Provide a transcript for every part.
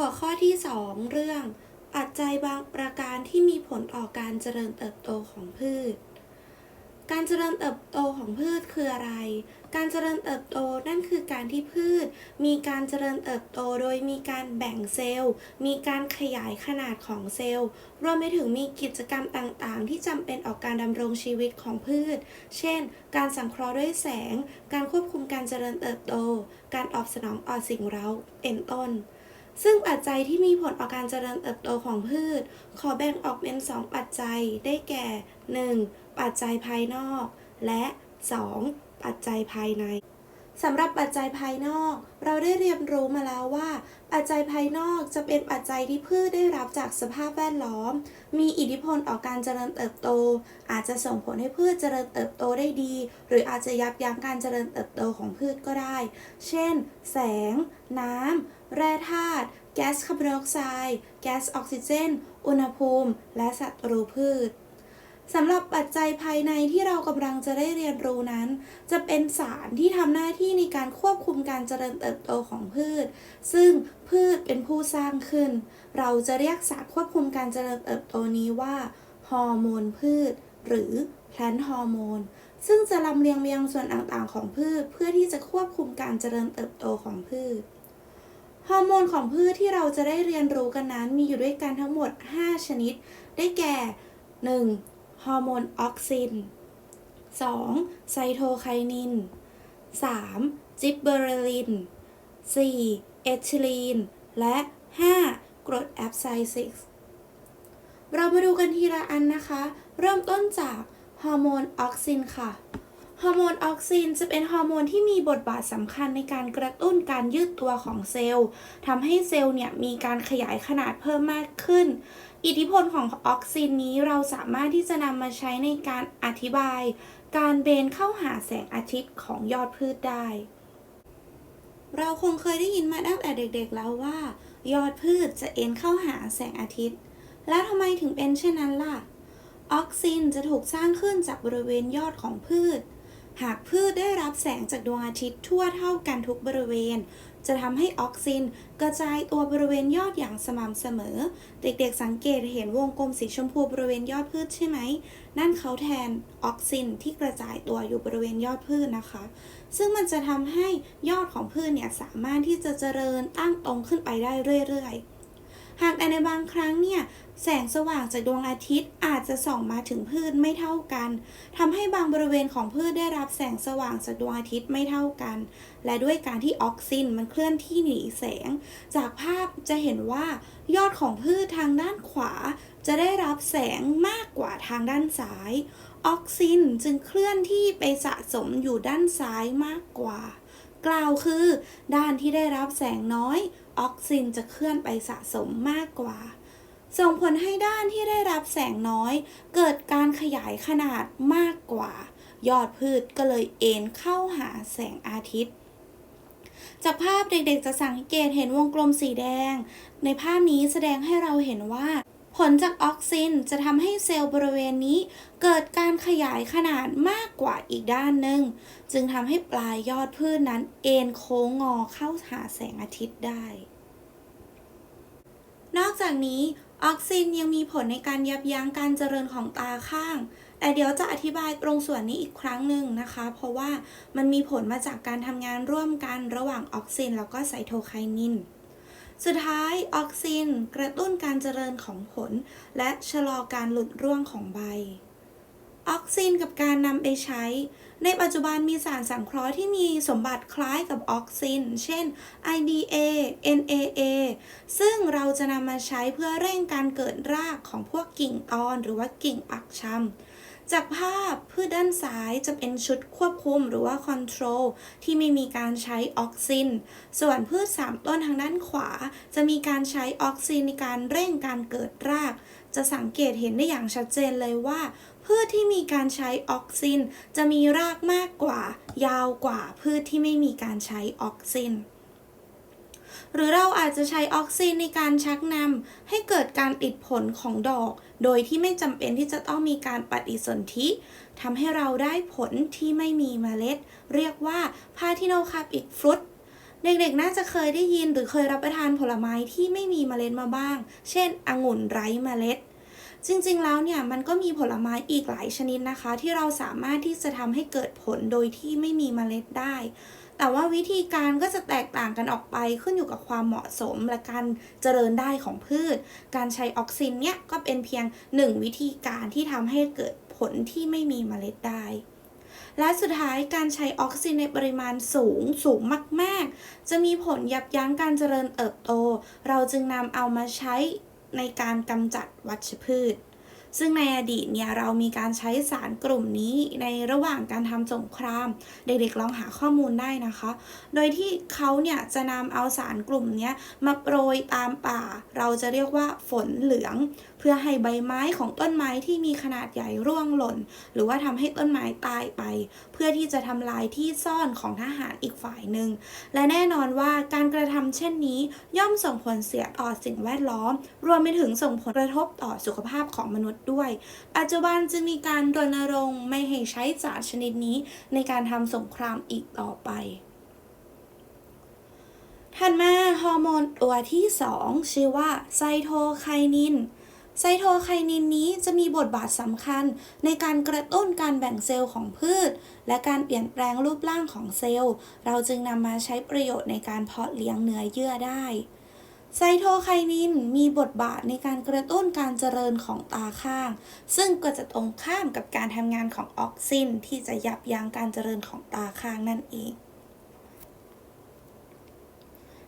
หัวข้อที่ 2 เรื่องปัจจัยบางประการที่มีผลต่อการเจริญเติบโตของพืช การเจริญเติบโตของพืชคืออะไร การเจริญเติบโตนั่นคือการที่พืช มีการเจริญเติบโตโดยมีการแบ่งเซลล์ มีการขยายขนาดของเซลล์ รวมไปถึงมีกิจกรรมต่างๆ ที่จำเป็นออกการดำรงชีวิตของพืช เช่น การสังเคราะห์ด้วยแสง การควบคุมการเจริญเติบโต การตอบสนองต่อสิ่งเร้า เป็นต้น ซึ่งปัจจัยที่มีผลต่อการเจริญเติบโตของพืช ขอแบ่งออกเป็น 2 ปัจจัยได้แก่ 1. ปัจจัยภายนอก และ 2. ปัจจัยภายในสำหรับปัจจัยภายนอก เราได้เรียนรู้มาแล้วว่า ปัจจัยภายนอกจะเป็นปัจจัยที่พืชได้รับจากสภาพแวดล้อม มีอิทธิพลต่อการเจริญเติบโต อาจจะส่งผลให้พืชเจริญเติบโตได้ดี หรืออาจจะยับยั้งการเจริญเติบโตของพืชก็ได้ เช่น แสง น้ำ แร่ธาตุแก๊สคาร์บอนไดออกไซด์แก๊สออกซิเจน อุณหภูมิ และศัตว์รูพืชสำหรับปัจจัยภายในที่เรากำลังจะได้เรียนรู้นั้น จะเป็นสารที่ทำหน้าที่ในการควบคุมการเจริญเติบโตของพืช ซึ่งพืชเป็นผู้สร้างขึ้น เราจะเรียกสารควบคุมการเจริญเติบโตนี้ว่าฮอร์โมนพืช หรือแพลนฮอร์โมนซึ่งจะลำเลียงไปยังส่วนต่างๆของพืช เพื่อที่จะควบคุมการเจริญเติบโตของพืช ฮอร์โมนของพืชที่เราจะได้เรียนรู้กันนั้นมีอยู่ด้วยกันทั้งหมด 5 ชนิด ได้แก่ 1. ฮอร์โมนออกซิน 2. ไซโทไคนิน 3. จิบเบอเรลิน 4. เอทิลีน และ 5. กรดแอปไซซิกเรามาดูกันทีละอันนะคะ เริ่มต้นจากฮอร์โมนออกซินค่ะ ฮอร์โมนออกซินจะเป็นฮอร์โมนที่มีบทบาทสำคัญในการกระตุ้นการยืดตัวของเซลล์ทำให้เซลล์เนี่ยมีการขยายขนาดเพิ่มมากขึ้น อิทธิพลของออกซินนี้เราสามารถที่จะนำมาใช้ในการอธิบาย การเบนเข้าหาแสงอาทิตย์ของยอดพืชได้ เราคงเคยได้ยินมาตั้งแต่เด็กๆแล้วว่า ยอดพืชจะเอ็นเข้าหาแสงอาทิตย์ แล้วทำไมถึงเป็นเช่นนั้นล่ะ ออกซินจะถูกสร้างขึ้นจากบริเวณยอดของพืช หากพืชได้รับแสงจากดวงอาทิตย์ทั่วเท่ากันทุกบริเวณ จะทำให้ออกซินกระจายตัวบริเวณยอดอย่างสม่ำเสมอ เด็กๆสังเกตเห็นวงกลมสีชมพูบริเวณยอดพืชใช่ไหม นั่นเขาแทนออกซินที่กระจายตัวอยู่บริเวณยอดพืชนะคะ ซึ่งมันจะทำให้ยอดของพืชเนี่ยสามารถที่จะเจริญตั้งตรงขึ้นไปได้เรื่อยๆ หากแต่ในบางครั้งเนี่ยแสงสว่างจากดวงอาทิตย์อาจจะส่องมาถึงพืชไม่เท่ากันทำให้บางบริเวณของพืชได้รับแสงสว่างจากดวงอาทิตย์ไม่เท่ากัน และด้วยการที่ออกซินมันเคลื่อนที่หนีแสง จากภาพจะเห็นว่ายอดของพืชทางด้านขวา จะได้รับแสงมากกว่าทางด้านซ้าย ออกซินจึงเคลื่อนที่ไปสะสมอยู่ด้านซ้ายมากกว่า กล่าวคือ ด้านที่ได้รับแสงน้อย ออกซินจะเคลื่อนไปสะสมมากกว่า ส่งผลให้ด้านที่ได้รับแสงน้อย เกิดการขยายขนาดมากกว่า ยอดพืชก็เลยเอ็นเข้าหาแสงอาทิตย์ จากภาพเด็กๆจะสังเกตเห็นวงกลมสีแดง ในภาพนี้แสดงให้เราเห็นว่า ผลจากออกซินจะทำให้เซลล์บริเวณนี้ เกิดการขยายขนาดมากกว่าอีกด้านหนึ่ง จึงทำให้ปลายยอดพืชนนั้นเอ็นโค้งงอเข้าหาแสงอาทิตย์ได้ นอกจากนี้ออกซินยังมีผลในการยับยั้งการเจริญของตาข้าง แต่เดี๋ยวจะอธิบายตรงส่วนนี้อีกครั้งหนึ่งนะคะ เพราะว่ามันมีผลมาจากการทำงานร่วมกันระหว่างออกซินแล้วก็ไซโทไคนิน สุดท้ายออกซิน กระตุ้นการเจริญของผล และชะลอการหลุดร่วงของใบ ออกซินกับการนำไปใช้ ในปัจจุบันมีสารสังเคราะห์ที่มีสมบัติคล้ายกับออกซิน เช่น IDA NAA ซึ่งเราจะนำมาใช้เพื่อเร่งการเกิดรากของพวกกิ่งตอน หรือว่ากิ่งปักชำ จากภาพพืชด้านซ้ายจะเป็นชุดควบคุมหรือว่า control ที่ไม่มีการใช้ออกซิน ส่วนพืช 3 ต้นทางด้านขวา จะมีการใช้ออกซินในการเร่งการเกิดราก จะสังเกตเห็นได้อย่างชัดเจนเลยว่า พืชที่มีการใช้ออกซิน จะมีรากมากกว่า ยาวกว่าพืชที่ไม่มีการใช้ออกซิน หรือเราอาจจะใช้ออกซินในการชักนำให้เกิดการติดผลของดอก โดยที่ไม่จำเป็นที่จะต้องมีการปฏิสนธิทำให้เราได้ผลที่ไม่มีเมล็ด เรียกว่าพาทิโนคาปิกฟรุตเด็กๆ น่าจะเคยได้ยินหรือเคยรับประทานผลไม้ที่ไม่มีเมล็ดมาบ้าง เช่น องุ่นไร้เมล็ด จริงๆ แล้วเนี่ยมันก็มีผลไม้อีกหลายชนิดนะคะ ที่เราสามารถที่จะทำให้เกิดผลโดยที่ไม่มีเมล็ดได้ แต่ว่าวิธีการก็จะแตกต่างกันออกไปขึ้นอยู่กับความเหมาะสมและการเจริญได้ของพืช การใช้ออกซินเนี่ยก็เป็นเพียงหนึ่งวิธีการที่ทำให้เกิดผลที่ไม่มีเมล็ดได้และสุดท้ายการใช้ออกซินในปริมาณสูงสูงมาก ๆ จะมีผลยับยั้งการเจริญเติบโต เราจึงนำเอามาใช้ ในการกำจัดวัชพืช ซึ่งในอดีตเนี่ยเรามีการใช้สารกลุ่มนี้ในระหว่างการทำสงคราม เด็กๆลองหาข้อมูลได้นะคะ โดยที่เขาเนี่ยจะนำเอาสารกลุ่มนี้มาโปรยตามป่า เราจะเรียกว่าฝนเหลือง เพื่อให้ใบไม้ของต้นไม้ที่มีขนาดใหญ่ร่วงหล่น หรือว่าทำให้ต้นไม้ตายไป เพื่อที่จะทำลายที่ซ่อนของทหารอีกฝ่ายหนึ่งและแน่นอนว่าการกระทำเช่นนี้ย่อมส่งผลเสียต่อสิ่งแวดล้อม รวมไปถึงส่งผลกระทบต่อสุขภาพของมนุษย์ด้วย ปัจจุบันจึงมีการรณรงค์ไม่ให้ใช้สารชนิดนี้ในการทำสงครามอีกต่อไปถัดมาฮอร์โมนตัวที่ 2 ชื่อว่าไซโทไคนิน ไซโทไคนินนี้จะมีบทบาทสำคัญในการกระตุ้นการแบ่งเซลล์ของพืช และการเปลี่ยนแปลงรูปร่างของเซลล์ เราจึงนำมาใช้ประโยชน์ในการเพาะเลี้ยงเนื้อเยื่อได้ ไซโทไคนินมีบทบาทในการกระตุ้นการเจริญของตาข้าง ซึ่งก็จะตรงข้ามกับการทำงานของออกซิน ที่จะยับยั้งการเจริญของตาข้างนั่นเอง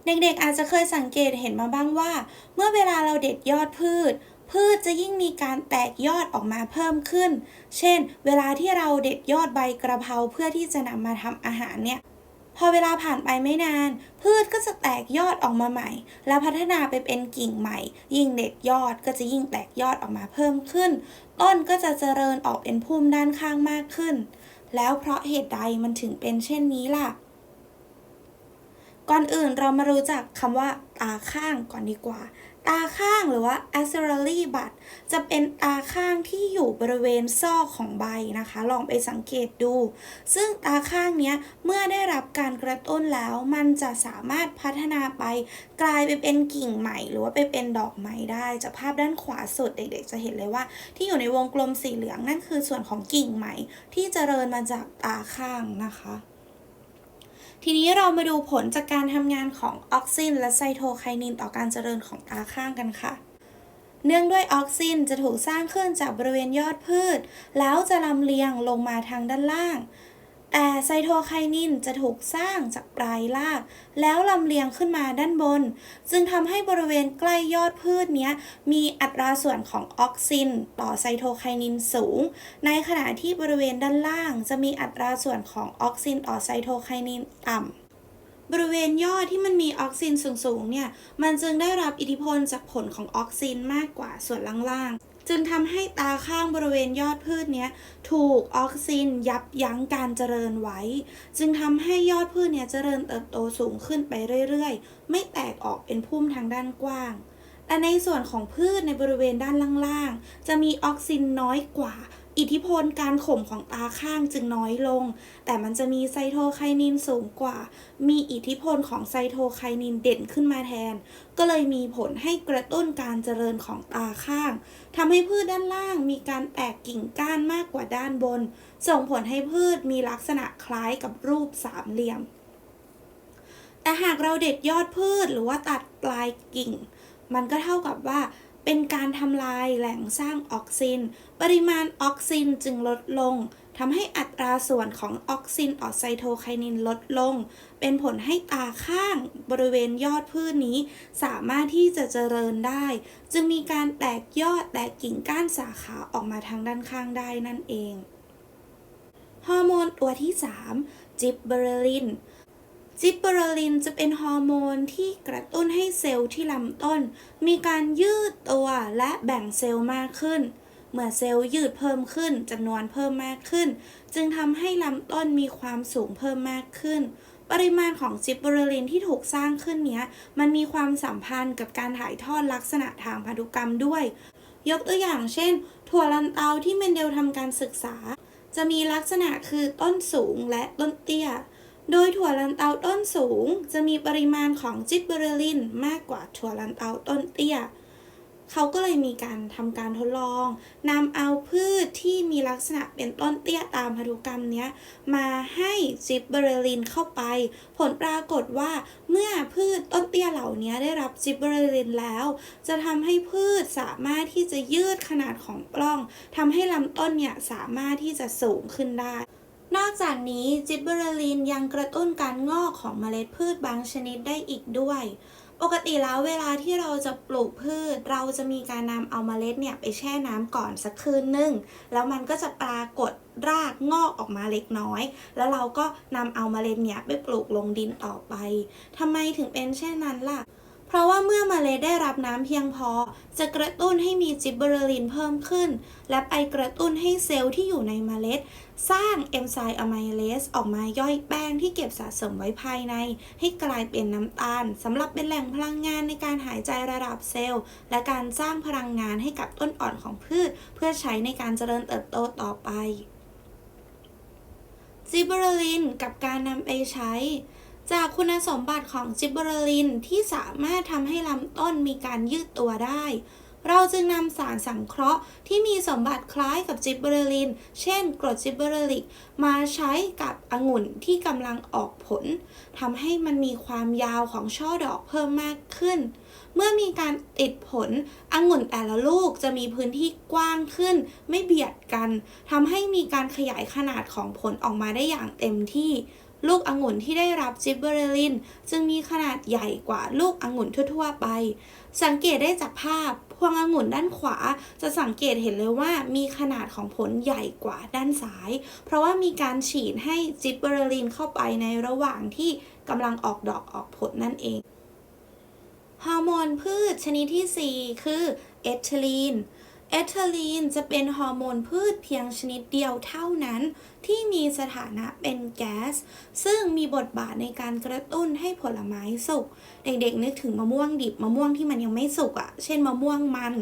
เด็กๆอาจจะเคยสังเกตเห็นมาบ้างว่า เมื่อเวลาเราเด็ดยอดพืช พืชจะยิ่งมีการแตกยอดออกมาเพิ่มขึ้น เช่น เวลาที่เราเด็ดยอดใบกระเพราเพื่อที่จะนำมาทำอาหารเนี่ย พอเวลาผ่านไปไม่นาน พืชก็จะแตกยอดออกมาใหม่ แล้วพัฒนาไปเป็นกิ่งใหม่ ยิ่งเด็ดยอดก็จะยิ่งแตกยอดออกมาเพิ่มขึ้น ต้นก็จะเจริญออกเป็นพุ่มด้านข้างมากขึ้น แล้วเพราะเหตุใดมันถึงเป็นเช่นนี้ล่ะ ก่อนอื่นเรามารู้จักคำว่าตาข้างก่อนดีกว่า ตาข้างหรือว่า axillary bud จะเป็นตาข้างที่อยู่บริเวณซอกของใบนะคะ ลองไปสังเกตดู ซึ่งตาข้างเนี้ยเมื่อได้รับการกระตุ้นแล้ว มันจะสามารถพัฒนาไป กลายไปเป็นกิ่งใหม่ หรือว่าไปเป็นดอกไม้ได้ จากภาพด้านขวาสุดเด็กๆ จะเห็นเลยว่า ที่อยู่ในวงกลมสีเหลืองนั่นคือส่วนของกิ่งใหม่ ที่เจริญมาจากตาข้างนะคะ ทีนี้เรามาดูผลจากการทำงานของออกซินและไซโทไคนินต่อการเจริญของตาข้างกันค่ะ เนื่องด้วยออกซินจะถูกสร้างขึ้นจากบริเวณยอดพืช แล้วจะลำเลียงลงมาทางด้านล่าง แต่ไซโทไคนินจะถูกสร้างจากปลายราก แล้วลำเลียงขึ้นมาด้านบน จึงทำให้บริเวณใกล้ยอดพืชนี้มีอัตราส่วนของออกซิน ต่อไซโทไคนินสูง ในขณะที่บริเวณด้านล่างจะมีอัตราส่วนของออกซินต่อไซโทไคนินต่ำบริเวณยอดที่มันมีออกซินสูงๆเนี่ย มันจึงได้รับอิทธิพลจากผลของออกซินมากกว่าส่วนล่างๆ จึงทำให้ตาข้างบริเวณยอดพืชเนี้ยถูกออกซินยับยั้งการเจริญไว้ จึงทำให้ยอดพืชเนี่ยเจริญเติบโตสูงขึ้นไปเรื่อยๆ ไม่แตกออกเป็นพุ่มทางด้านกว้างแต่ในส่วนของพืชในบริเวณด้านล่างๆ จะมีออกซินน้อยกว่า อิทธิพลการข่มของตาข้างจึงน้อยลง แต่มันจะมีไซโทไคนินสูงกว่า มีอิทธิพลของไซโทไคนินเด่นขึ้นมาแทน ก็เลยมีผลให้กระตุ้นการเจริญของตาข้างทำให้พืชด้านล่างมีการแตกกิ่งก้านมากกว่าด้านบน ส่งผลให้พืชมีลักษณะคล้ายกับรูปสามเหลี่ยม แต่หากเราเด็ดยอดพืชหรือว่าตัดปลายกิ่ง มันก็เท่ากับว่า เป็นการทำลายแหล่งสร้างออกซิน ปริมาณออกซินจึงลดลงทำให้อัตราส่วนของออกซินต่อไซโทไคนินลดลง เป็นผลให้ตาข้างบริเวณยอดพืชนี้ สามารถที่จะเจริญได้ จึงมีการแตกยอดแตกกิ่งก้านสาขาออกมาทางด้านข้างได้นั่นเอง ฮอร์โมนตัวที่ 3 จิบเบอร์ลิน จิบเบอร์ลินจะเป็นฮอร์โมนที่กระตุ้นให้เซลล์ที่ลำต้น มีการยืดตัวและแบ่งเซลล์มากขึ้น เมื่อเซลล์ยืดเพิ่มขึ้นจำนวนเพิ่มมากขึ้น จึงทำให้ลำต้นมีความสูงเพิ่มมากขึ้น ปริมาณของจิบเบอร์ลินที่ถูกสร้างขึ้นเนี้ย มันมีความสัมพันธ์กับการถ่ายทอดลักษณะทางพันธุกรรมด้วย ยกตัวอย่างเช่น ถั่วลันเตาที่เมนเดลทำการศึกษา จะมีลักษณะคือต้นสูงและต้นเตี้ย โดยถั่วลันเตาต้นสูงจะมีปริมาณของจิบเบอเรลินมากกว่าถั่วลันเตาต้นเตี้ย เขาก็เลยมีการทำการทดลองนำเอาพืชที่มีลักษณะเป็นต้นเตี้ยตามพันธุกรรมเนี้ยมาให้จิบเบอเรลินเข้าไป ผลปรากฏว่าเมื่อพืชต้นเตี้ยเหล่านี้ได้รับจิบเบอเรลินแล้ว จะทำให้พืชสามารถที่จะยืดขนาดของปล้องทำให้ลำต้นเนี่ยสามารถที่จะสูงขึ้นได้ นอกจากนี้จิบเบอเรลินยังกระตุ้นการงอกของเมล็ดพืชบางชนิดได้อีกด้วย ปกติแล้วเวลาที่เราจะปลูกพืช เราจะมีการนำเอาเมล็ดเนี่ยไปแช่น้ำก่อนสักคืนหนึ่งแล้วมันก็จะปรากฏรากงอกออกมาเล็กน้อย แล้วเราก็นำเอาเมล็ดเนี่ยไปปลูกลงดินต่อไปทำไมถึงเป็นเช่นนั้นล่ะ เพราะว่าเมื่อเมล็ดได้รับน้ำเพียงพอ จะกระตุ้นให้มีจิบเบอเรลินเพิ่มขึ้น และไปกระตุ้นให้เซลล์ที่อยู่ในเมล็ด สร้างเอนไซม์อะไมเลสออกมาย่อยแป้งที่เก็บสะสมไว้ภายใน ให้กลายเป็นน้ำตาลสำหรับเป็นแหล่งพลังงานในการหายใจระดับเซลล์ และการสร้างพลังงานให้กับต้นอ่อนของพืช เพื่อใช้ในการเจริญเติบโตต่อไปจิบเบอเรลินกับการนำไปใช้ จากคุณสมบัติของจิบเบอเรลินที่สามารถทำให้ลำต้นมีการยืดตัวได้ เราจึงนำสารสังเคราะห์ที่มีสมบัติคล้ายกับจิบเบอเรลิน เช่นกรดจิบเบอเรลิก มาใช้กับองุ่นที่กำลังออกผลทำให้มันมีความยาวของช่อดอกเพิ่มมากขึ้น เมื่อมีการติดผลองุ่นแต่ละลูกจะมีพื้นที่กว้างขึ้น ไม่เบียดกันทำให้มีการขยายขนาดของผลออกมาได้อย่างเต็มที่ ลูกองุ่นที่ได้รับจิบเบอเรลินจึงมีขนาดใหญ่กว่าลูกองุ่นทั่วๆไป สังเกตได้จากภาพ พวงองุ่นด้านขวา จะสังเกตเห็นเลยว่ามีขนาดของผลใหญ่กว่าด้านซ้าย เพราะว่ามีการฉีดให้จิบเบอเรลินเข้าไปในระหว่างที่กำลังออกดอกออกผลนั่นเอง ฮอร์โมนพืชชนิดที่ 4 คือเอทิลีน เอทิลีนจะเป็นฮอร์โมนพืชเพียงชนิดเดียวเท่านั้นที่มีสถานะเป็นแก๊ส ซึ่งมีบทบาทในการกระตุ้นให้ผลไม้สุก เด็กๆนึกถึงมะม่วงดิบมะม่วงที่มันยังไม่สุกอะ่ะ เช่นมะม่วงมัน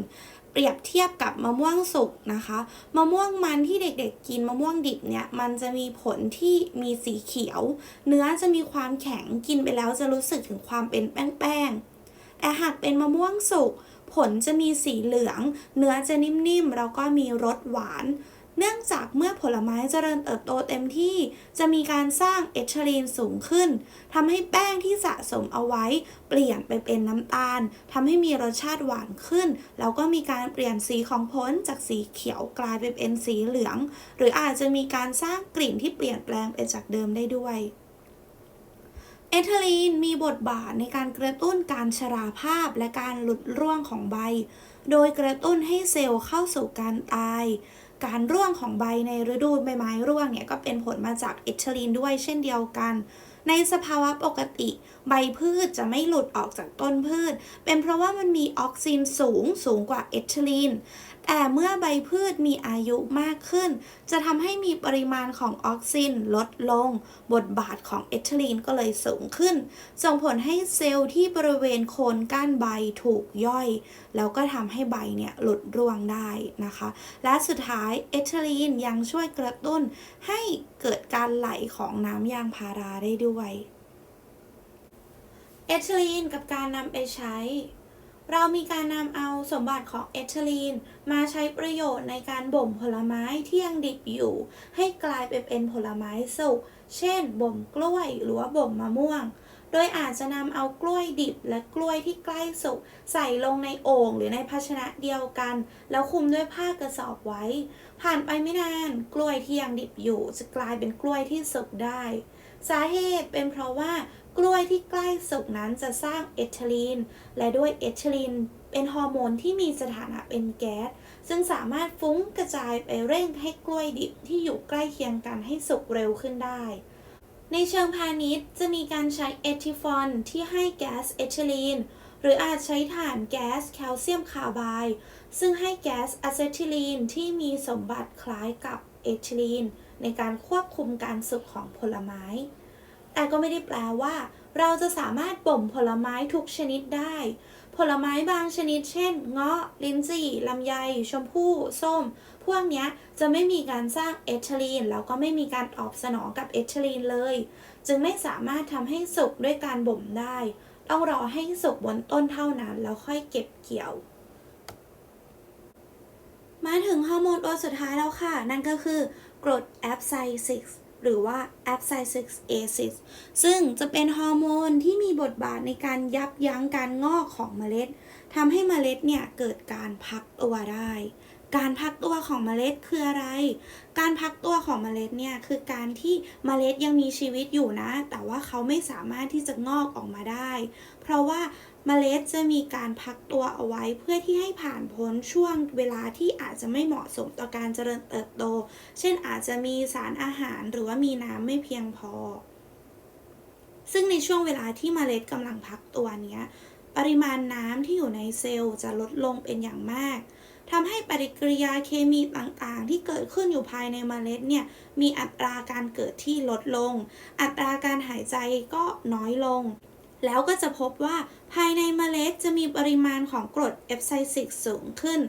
เปรียบเทียบกับมะม่วงสุกนะคะ มะม่วงมันที่เด็กๆกินมะม่วงดิบเนี่ย มันจะมีผลที่มีสีเขียว เนื้อจะมีความแข็งกินไปแล้วจะรู้สึกถึงความเป็นแป้งๆแต่หากเป็นมะม่วงสุก ผลจะมีสีเหลือง เนื้อจะนิ่มๆ แล้วก็มีรสหวาน เนื่องจากเมื่อผลไม้เจริญเติบโตเต็มที่ จะมีการสร้างเอทิลีนสูงขึ้นทำให้แป้งที่สะสมเอาไว้ เปลี่ยนไปเป็นน้ำตาลทำให้มีรสชาติหวานขึ้น แล้วก็มีการเปลี่ยนสีของผลจากสีเขียวกลายไปเป็นสีเหลือง หรืออาจจะมีการสร้างกลิ่นที่เปลี่ยนแปลงไปจากเดิมได้ด้วย เอทิลีนมีบทบาทในการกระตุ้นการชราภาพและการหลุดร่วงของใบ โดยกระตุ้นให้เซลล์เข้าสู่การตาย การร่วงของใบในฤดูใบไม้ร่วงเนี่ยก็เป็นผลมาจากเอทิลีนด้วยเช่นเดียวกัน ในสภาวะปกติ ใบพืชจะไม่หลุดออกจากต้นพืช เป็นเพราะว่ามันมีออกซินสูงสูงกว่าเอทิลีน แต่เมื่อใบพืชมีอายุมากขึ้น จะทำให้มีปริมาณของออกซินลดลง บทบาทของเอทิลีนก็เลยสูงขึ้น ส่งผลให้เซลล์ที่บริเวณโคนก้านใบถูกย่อย แล้วก็ทำให้ใบเนี่ยหลุดร่วงได้นะคะ และสุดท้ายเอทิลีนยังช่วยกระตุ้นให้เกิดการไหลของน้ำยางพาราได้ด้วย เอทิลีนกับการนำไปใช้ เรามีการนำเอาสมบัติของเอทิลีน มาใช้ประโยชน์ในการบ่มผลไม้ที่ยังดิบอยู่ ให้กลายไปเป็นผลไม้สุก เช่น บ่มกล้วยหรือว่าบ่มมะม่วง โดยอาจจะนำเอากล้วยดิบและกล้วยที่ใกล้สุกใส่ลงในโอ่งหรือในภาชนะเดียวกัน แล้วคลุมด้วยผ้ากระสอบไว้ ผ่านไปไม่นานกล้วยที่ยังดิบอยู่ จะกลายเป็นกล้วยที่สุกได้ สาเหตุเป็นเพราะว่า กล้วยที่ใกล้สุกนั้นจะสร้างเอทิลีน และด้วยเอทิลีนเป็นฮอร์โมนที่มีสถานะเป็นแก๊ส ซึ่งสามารถฟุ้งกระจายไปเร่งให้กล้วยดิบที่อยู่ใกล้เคียงกันให้สุกเร็วขึ้นได้ ในเชิงพาณิชย์จะมีการใช้เอทิฟอนที่ให้แก๊สเอทิลีน หรืออาจใช้ถ่านแก๊สแคลเซียมคาร์ไบด์ซึ่งให้แก๊สอะเซทิลีนที่มีสมบัติคล้ายกับเอทิลีนในการควบคุมการสุกของผลไม้ แต่ก็ไม่ได้แปลว่า เราจะสามารถบ่มผลไม้ทุกชนิดได้ ผลไม้บางชนิด เช่น เงาะ ลิ้นจี่ลำไย ชมพู่ ส้ม พวกนี้จะไม่มีการสร้างเอทิลีน แล้วก็ไม่มีการตอบสนองกับเอทิลีนเลย จึงไม่สามารถทำให้สุกด้วยการบ่มได้ ต้องรอให้สุกบนต้นเท่านั้น แล้วค่อยเก็บเกี่ยวมาถึงฮอร์โมนตัวสุดท้ายแล้วค่ะ นั่นก็คือกรดแอปไซซิก หรือว่าแอปไซซิกเอซิสซึ่งจะเป็นฮอร์โมนที่มีบทบาทในการยับยั้งการงอกของเมล็ดทำให้เมล็ดเนี่ยเกิดการพักตัวได้ การพักตัวของเมล็ดคืออะไร การพักตัวของเมล็ดเนี่ยคือการที่เมล็ดยังมีชีวิตอยู่นะ แต่ว่าเขาไม่สามารถที่จะงอกออกมาได้ เพราะว่าเมล็ดจะมีการพักตัวเอาไว้เพื่อที่ให้ผ่านพ้นช่วงเวลาที่อาจจะไม่เหมาะสมต่อการเจริญเติบโต เช่นอาจจะมีสารอาหารหรือว่ามีน้ำไม่เพียงพอ ซึ่งในช่วงเวลาที่เมล็ดกำลังพักตัวเนี้ย ปริมาณน้ำที่อยู่ในเซลล์จะลดลงเป็นอย่างมาก ทำให้ปฏิกิริยาเคมีต่างๆ ที่เกิดขึ้นอยู่ภายในเมล็ดเนี่ยมีอัตราการเกิดที่ลดลง อัตราการหายใจก็น้อยลง แล้วก็จะพบว่าภายในเมล็ดจะมีปริมาณของกรดเอฟไซซิกสูงขึ้น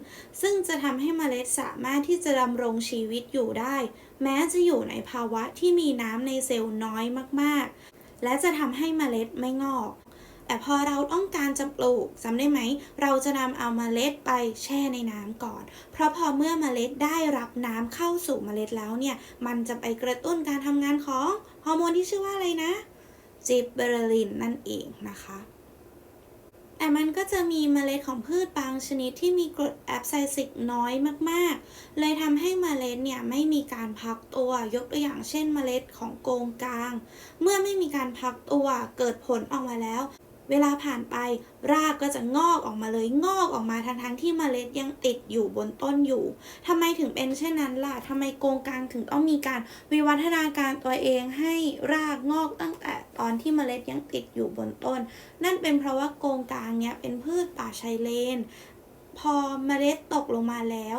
ซึ่งจะทำให้เมล็ดสามารถที่จะดำรงชีวิตอยู่ได้ แม้จะอยู่ในภาวะที่มีน้ำในเซลล์น้อยมากๆ และจะทำให้เมล็ดไม่งอก แต่พอเราต้องการจะปลูกจำได้ไหม เราจะนำเอาเมล็ดไปแช่ในน้ำก่อน เพราะพอเมื่อเมล็ดได้รับน้ำเข้าสู่เมล็ดแล้วเนี่ย มันจะไปกระตุ้นการทำงานของฮอร์โมนที่ชื่อว่าอะไรนะจิบเบอร์ลินนั่นเองนะคะแต่มันก็จะมีเมล็ดของพืชบางชนิดที่มีกรดแอปไซซิกน้อยมาก ๆ เลยทำให้เมล็ดเนี่ยไม่มีการพักตัวยกตัวอย่างเช่นเมล็ดของโกงกลาง เมื่อไม่มีการพักตัวเกิดผลออกมาแล้ว เวลาผ่านไป รากก็จะงอกออกมาเลยงอกออกมาทั้งๆที่เมล็ดยังติดอยู่บนต้นอยู่ทำไมถึงเป็นเช่นนั้นล่ะทำไมโกงกลางถึงต้องมีการวิวัฒนาการตัวเองให้รากงอกตั้งแต่ตอนที่เมล็ดยังติดอยู่บนต้น นั่นเป็นเพราะว่าโกงกลางเนี่ยเป็นพืชป่าชายเลน พอเมล็ดตกลงมาแล้ว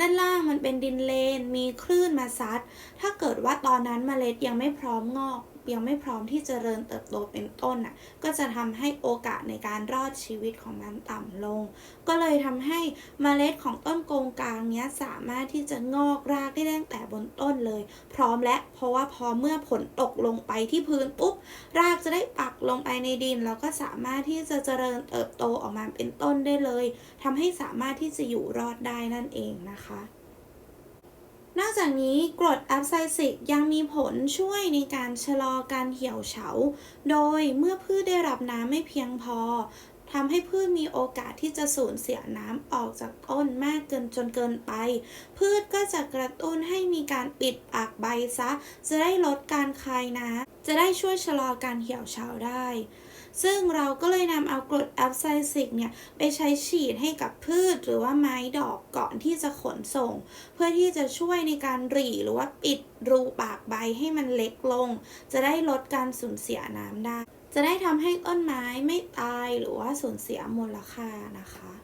ด้านล่างมันเป็นดินเลน มีคลื่นมาซัด ถ้าเกิดว่าตอนนั้นเมล็ดยังไม่พร้อมงอก ยังไม่พร้อมที่จะเจริญเติบโตเป็นต้นน่ะก็จะทำให้โอกาสในการรอดชีวิตของมันต่ำลง ก็เลยทำให้เมล็ดของต้นโกงกลางเนี้ยสามารถที่จะงอกรากได้ตั้งแต่บนต้นเลย พร้อมและเพราะว่าพอเมื่อผลตกลงไปที่พื้นปุ๊บรากจะได้ปักลงไปในดิน แล้วก็สามารถที่จะเจริญเติบโตออกมาเป็นต้นได้เลยทำให้สามารถที่จะอยู่รอดได้นั่นเองนะคะ นอกจากนี้กรดแอปไซซิกยังมีผลช่วยในการชะลอการเหี่ยวเฉา โดยเมื่อพืชได้รับน้ำไม่เพียงพอทำให้พืชมีโอกาสที่จะสูญเสียน้ำออกจากต้นมากเกินจนเกินไป พืชก็จะกระตุ้นให้มีการปิดปากใบซะ จะได้ลดการคายน้ำจะได้ช่วยชะลอการเหี่ยวเฉาได้ ซึ่งเราก็เลยนำเอากรดแอปไซซิกเนี่ย ไปใช้ฉีดให้กับพืชหรือว่าไม้ดอกก่อนที่จะขนส่ง เพื่อที่จะช่วยในการหรี่หรือว่าปิดรูปากใบให้มันเล็กลง จะได้ลดการสูญเสียน้ำได้ จะได้ทำให้ต้นไม้ไม่ตายหรือว่าสูญเสียมูลค่านะคะ